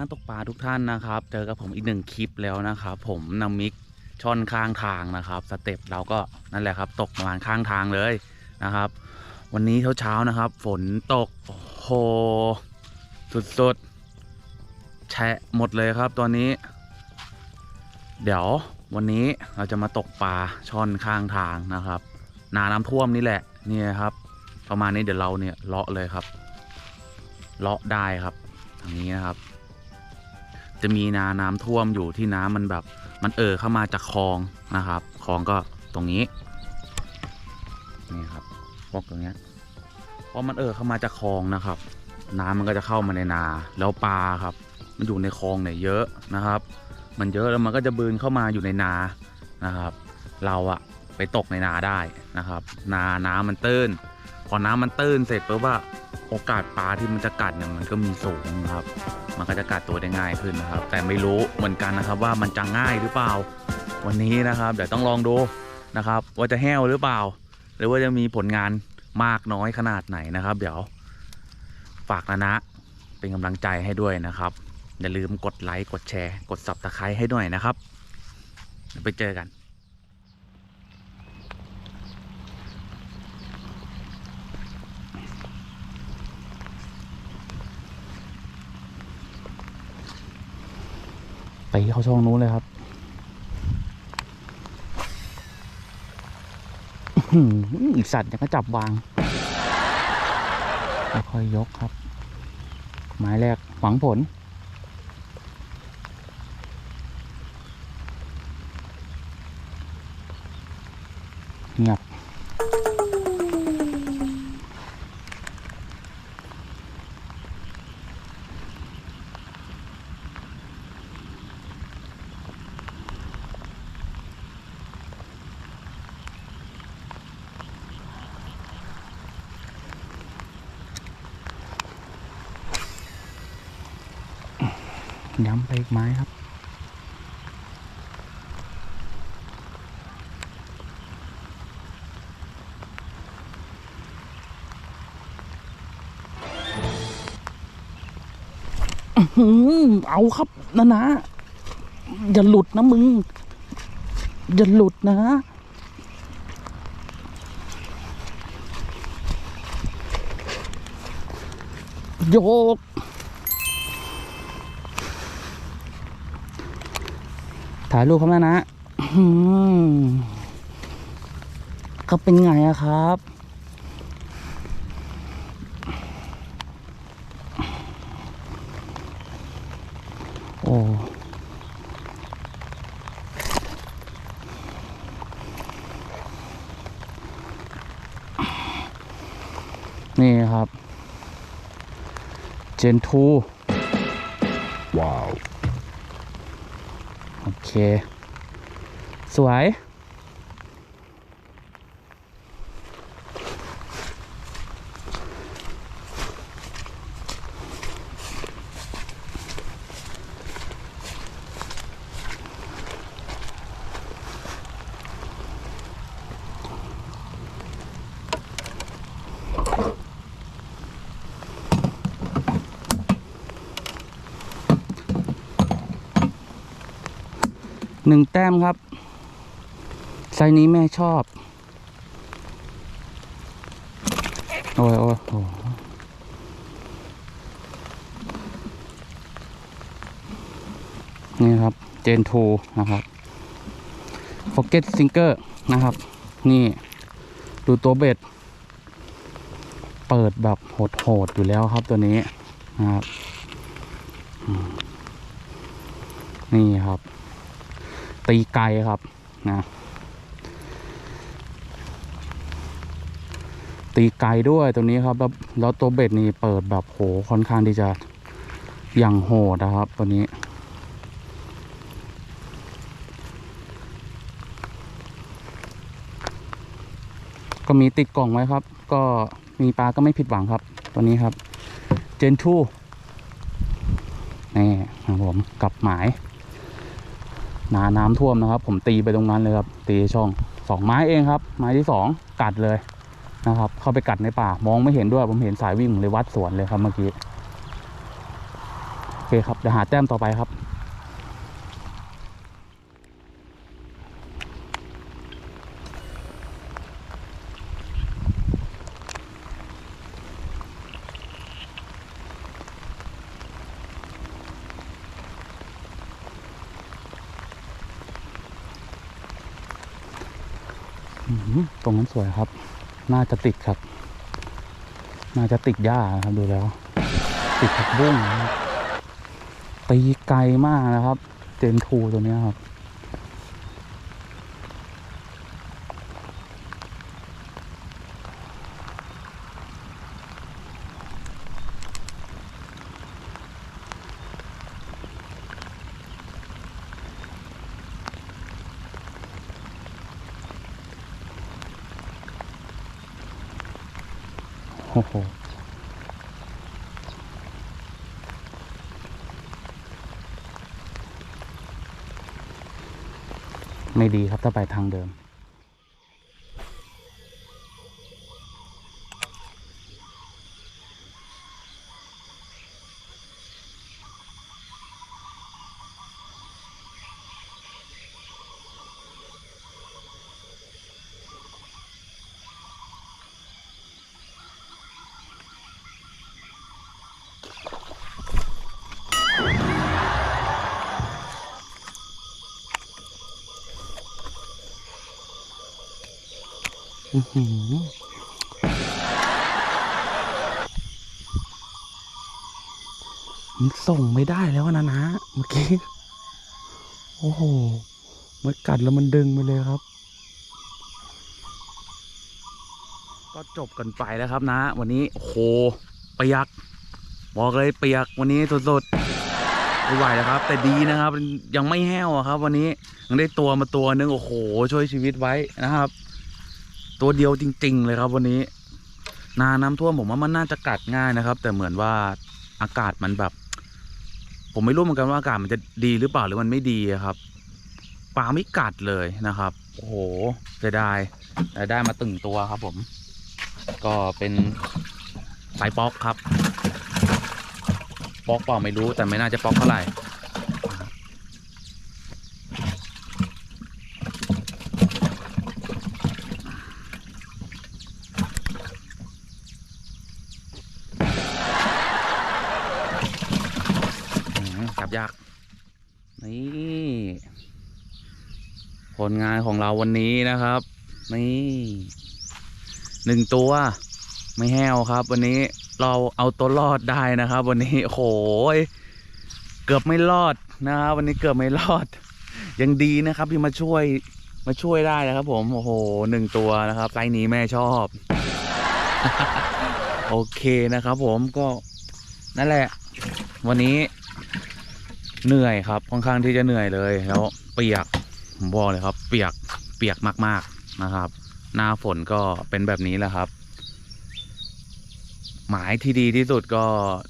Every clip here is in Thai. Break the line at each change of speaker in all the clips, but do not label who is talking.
นักตกปลาทุกท่านนะครับ เจอกับผมอีกหนึ่งคลิปแล้วนะครับ ผมนำมิกช่อนข้างทางนะครับสเต็ปเราก็นั่นแหละครับ ตกประมาณข้างทางเลยนะครับ วันนี้เช้าๆนะครับ ฝนตกโอ้โหสุดๆแฉะหมดเลยครับตอนนี้ เดี๋ยววันนี้เราจะมาตกปลาช่อนข้างทางนะครับนาน้ำท่วมนี่แหละเนี่ยครับ ประมาณนี้เดี๋ยวเราเนี่ยเลาะเลยครับเลาะได้ครับทางนี้นะครับ จะมีนาน้ำท่วมอยู่ที่น้ำมันแบบมันเอ่อเข้ามาจากคลองนะครับคลองก็ตรงนี้นี่ครับพวกตรงเนี้ยเพราะมันเอ่อเข้ามาจากคลองนะครับ น้ำมันก็จะเข้ามาในนาแล้วปลาครับ มันอยู่ในคลองเนี่ยเยอะนะครับ มันเยอะแล้วมันก็จะบืนเข้ามาอยู่ในนานะครับ เราอะไปตกในนาได้นะครับ นาน้ำมันตื้น พอน้ำมันตื้นเสร็จปุ๊บว่า โอกาสปลาที่มันจะกัดเนี่ยมันก็มีสูงนะครับ มันก็จะกัดตัวได้ง่ายขึ้นนะครับ แต่ไม่รู้เหมือนกันนะครับว่ามันจะง่ายหรือเปล่า วันนี้นะครับเดี๋ยวต้องลองดูนะครับ ว่าจะแห้วหรือเปล่า หรือว่าจะมีผลงานมากน้อยขนาดไหนนะครับ เดี๋ยวฝากนะนะเป็นกำลังใจให้ด้วยนะครับอย่าลืมกดไลค์กดแชร์ กดสับตะไคร้ให้ด้วยนะครับ ไปเจอกัน ไปเข้าช่องนู้นเลยครับอีกสัตว์ยังก็จับวางค่อยยกครับ ไม้แรกหวังผล เงียบ ย้ำไปอีกไม้ครับหืมเอาครับนะนะ อย่าหลุดนะมึง อย่าหลุดนะโยก ถ่ายรูปครับนะนะหืมก็เป็นไงอะครับ โอ้นี่ครับ เจนทู ว้าว โอเค สวย หนึ่งแต้มครับ ไซนี้แม่ชอบ โอ้ยโอ้ยโอ้นี่ครับ เจนทูนะครับ Forget Sinker นะครับ นี่ ดูตัวเบ็ด เปิดแบบโหดๆอยู่แล้วครับตัวนี้นะครับ นี่ครับ ตีไกลครับนะตีไกลด้วยตัวนี้ครับ แล้วแล้วตัวเบ็ดนี่เปิดแบบโหค่อนข้างที่จะอย่างโหดนะครับ ตัวนี้ ก็มีติดกล่องไว้ครับ ก็มีปลาก็ไม่ผิดหวังครับ ตัวนี้ครับ เจนทูนี่ครับผมกับหมาย นาน้ำท่วมนะครับ ผมตีไปตรงนั้นเลยครับ ตีช่องสองไม้เองครับ ไม้ที่สองกัดเลยนะครับ เข้าไปกัดในป่ามองไม่เห็นด้วย ผมเห็นสายวิ่งเลยวัดสวนเลยครับเมื่อกี้โอเคครับเดี๋ยวหาแต้มต่อไปครับ ตรงนั้นสวยครับ น่าจะติดครับ น่าจะติดหญ้าครับดูแล้ว ติดผักบุ้งตีไกลมากนะครับ เจนทูตัวนี้ครับ อ้โหไม่ดีครับถ้าไปทางเดิม มันส่งไม่ได้แล้วนะนะเมื่อกี้ โอ้โห มันกัดแล้วมันดึงไปเลยครับ ก็จบกันไปแล้วครับนะ วันนี้โอ้โหเปียก บอกเลยเปียกวันนี้สดๆไม่ไหวแล้วครับ แต่ดีนะครับ ยังไม่แห้วครับ วันนี้ยังได้ตัวมาตัวนึงโอ้โห ช่วยชีวิตไว้นะครับ ตัวเดียวจริง ๆ เลยครับ วันนี้นาน้ำท่วมผมว่ามันน่าจะกัดง่ายนะครับ แต่เหมือนว่าอากาศมันแบบ ผมไม่รู้เหมือนกันว่าอากาศมันจะดีหรือเปล่าหรือมันไม่ดีครับปลาไม่กัดเลยนะครับ โอ้โหเสียดายแต่ได้มาตึงตัวครับ ผม ก็เป็นสายป๊อกครับ ป๊อกเปล่าไม่รู้แต่ไม่น่าจะป๊อกเท่าไหร่ อืมจั บยาก นี่ ผลงานของเราวันนี้นะครับ นี่หนึ่งตัว ไม่แห้วครับ วันนี้เราเอาตัวรอดได้นะครับ วันนี้โอ้โหยเกือบไม่รอดนะครับวันนี้เกือบไม่รอด ยังดีนะครับที่มาช่วยมาช่วยได้นะครับ ผมโอ้โหหนึ่งตัวนะครับไซส์นี้แม่ชอบ โอเคนะครับ ผมก็นั่นแหละ วันนี้ เหนื่อยครับค่อนข้างที่จะเหนื่อยเลยแล้วเปียกผมบอกเลยครับ เปียกเปียกมาก ๆนะครับ หน้าฝนก็เป็นแบบนี้แหละครับ หมายที่ดีที่สุดก็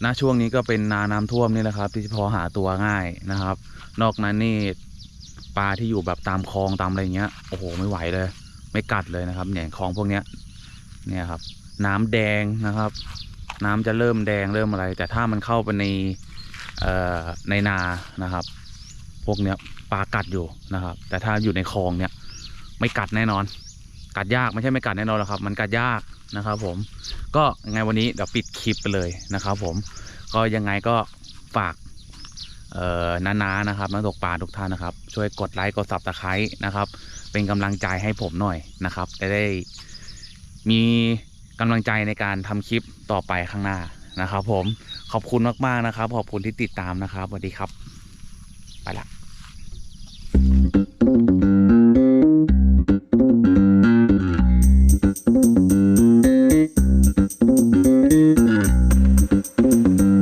ณช่วงนี้ก็เป็นนาน้ำท่วมนี่แหละครับ ที่พอหาตัวง่ายนะครับ นอกนั้นนี่ปลาที่อยู่แบบตามคลองตามอะไรเงี้ยโอ้โหไม่ไหวเลย ไม่กัดเลยนะครับเนี่ยคลองพวกเนี้ยเนี่ยครับ น้ำแดงนะครับ น้ำจะเริ่มแดงเริ่มอะไร แต่ถ้ามันเข้าไปใน ในนานะครับ พวกเนี้ยปลากัดอยู่นะครับ แต่ถ้าอยู่ในคลองเนี่ยไม่กัดแน่นอน กัดยากไม่ใช่ไม่กัดแน่นอนหรอกครับ มันกัดยากนะครับ ผมก็ยังไงวันนี้เดี๋ยวปิดคลิปไปเลยนะครับ ผมก็ยังไงก็ฝากเอ่อนาๆนะครับนักตกปลาทุกท่านนะครับ ช่วยกดไลค์กดซับสไครต์นะครับ เป็นกำลังใจให้ผมหน่อยนะครับจะได้มีกำลังใจในการทำคลิปต่อไปข้างหน้า นะครับผมขอบคุณมากๆนะครับ ขอบคุณที่ติดตามนะครับสวัสดีครับ ไปละ